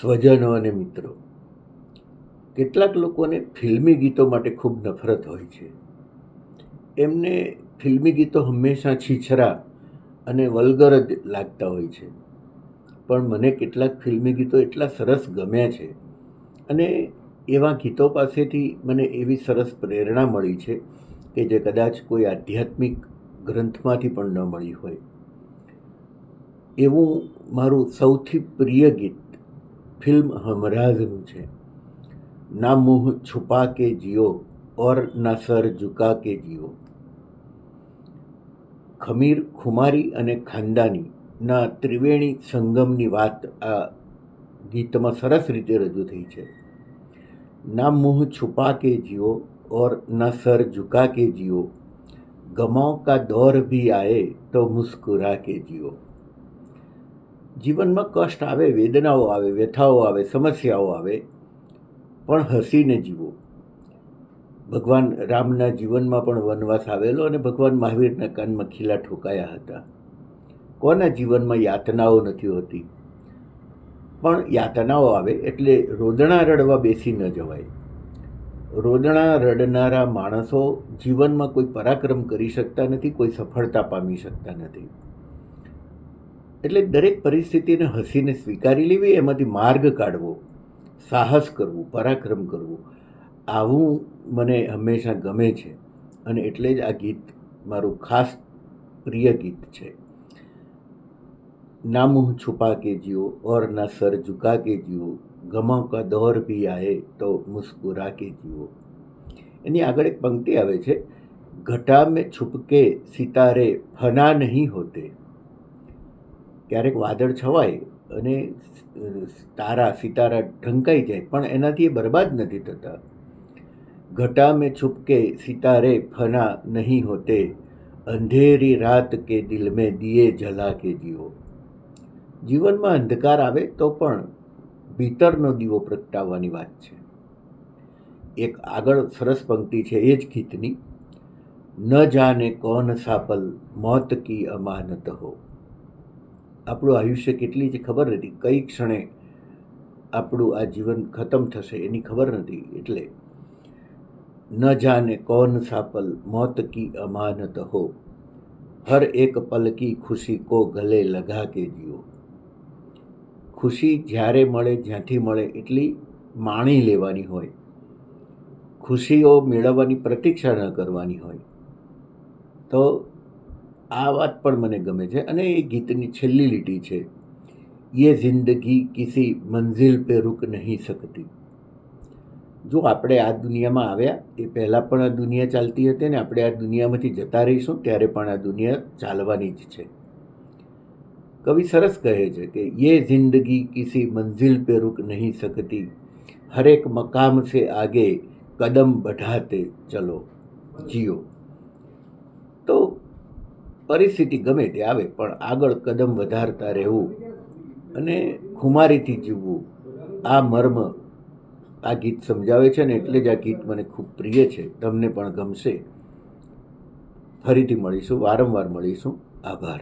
સ્વજનો અને મિત્રો. કેટલાક લોકોને ફિલ્મી ગીતો માટે ખૂબ નફરત હોય છે. એમને ફિલ્મી ગીતો હંમેશા છીછરા અને વલગર જ લાગતા હોય છે. પણ મને કેટલાક ફિલ્મી ગીતો એટલા સરસ ગમ્યા છે અને એવા ગીતો પાસેથી મને એવી સરસ પ્રેરણા મળી છે કે જે કદાચ કોઈ આધ્યાત્મિક ગ્રંથમાંથી પણ ન મળી હોય. એવું મારું સૌથી પ્રિય ગીત ફિલ્મ હમરાઝનું છે. ના મુહ છુપા કે જીઓ, ઓર ના સર ઝુકા કે જીઓ. ખમીર ખુમારી અને ખાનદાની, ના ત્રિવેણી સંગમની વાત આ ગીતમાં સરસ રીતે રજૂ થઈ છે. ના મુંહ છુપા કે જીઓ, ઓર ના સર ઝુકા કે જીઓ. ગમાઓ કા દોર ભી આએ તો મુસ્કુરા કે જીઓ. જીવનમાં કષ્ટ આવે, વેદનાઓ આવે, વ્યથાઓ આવે, સમસ્યાઓ આવે, પણ હસીને જીવો. ભગવાન રામના જીવનમાં પણ વનવાસ આવેલો અને ભગવાન મહાવીરના કાનમાં ખીલા ઠોકાયા હતા. કોના જીવનમાં યાતનાઓ નથી હોતી? પણ યાતનાઓ આવે એટલે રોદણા રડવા બેસી ન જવાય. રોદણા રડનારા માણસો જીવનમાં કોઈ પરાક્રમ કરી શકતા નથી, કોઈ સફળતા પામી શકતા નથી. એટલે દરેક પરિસ્થિતિને હસીને સ્વીકારી લેવી, એમાંથી માર્ગ કાઢવો, સાહસ કરવું, પરાક્રમ કરવું, આવું મને હંમેશા ગમે છે. અને એટલે જ આ ગીત મારું ખાસ પ્રિય ગીત છે. ના મુહ છુપા કે જીઓ ઓર ના સર ઝુકા કે જીઓ ગમો કા દોર ભી આવે તો મુસ્કુરા કે જીઓ એની આગળ એક પંક્તિ આવે છે, ઘટા મેં છુપકે સિતારે ફના નહીં હોતે. ક્યારેક વાદળ છવાય અને તારા સિતારા ઢંકાઈ જાય, પણ એનાથી એ બરબાદ નથી થતા. ઘટા મેં છુપકે સિતારે ફના નહીં હોતે, અંધેરી રાત કે દિલ મેં દિયે જલા કે જીવો. જીવનમાં અંધકાર આવે તો પણ ભીતરનો દીવો પ્રગટાવવાની વાત છે. એક આગળ સરસ પંક્તિ છે, એ જ ગીતની ન જાને કોન સાપલ, મોત કી અમાનત હો. આપણું આયુષ્ય કેટલી છે ખબર નથી. કઈ ક્ષણે આપણું આ જીવન ખતમ થશે એની ખબર નથી. એટલે ન જાને કોન સાપલ, મોત કી અમાનત હો હર એક પલકી ખુશી કો ગલે લગા કે જીવો. ખુશી જ્યારે મળે, જ્યાંથી મળે એટલી માણી લેવાની હોય. ખુશીઓ મેળવવાની પ્રતીક્ષા ન કરવાની હોય. તો આ વાત પણ મને ગમે છે અને એ ગીતની છેલ્લી લીટી છે, યે જિંદગી કિસી મંઝિલ પે રૂક નહીં શકતી. જો આપણે આ દુનિયામાં આવ્યા, એ પહેલાં પણ આ દુનિયા ચાલતી હતી ને આપણે આ દુનિયામાંથી જતા રહીશું, ત્યારે પણ આ દુનિયા ચાલવાની જ છે. કવિ સરસ કહે છે કે, યે જિંદગી કિસી મંઝિલ પે રૂક નહીં શકતી. હરેક મકામ સે આગે કદમ બઢાતે ચલો, જીઓ. તો પરિસ્થિતિ ગમે તે આવે, પણ આગળ કદમ વધારતા રહેવું અને ખુમારીથી જીવવું, આ મર્મ આ ગીત સમજાવે છે ને એટલે જ આ ગીત મને ખૂબ પ્રિય છે. તમને પણ ગમશે. ફરીથી મળીશું, વારંવાર મળીશું. આભાર.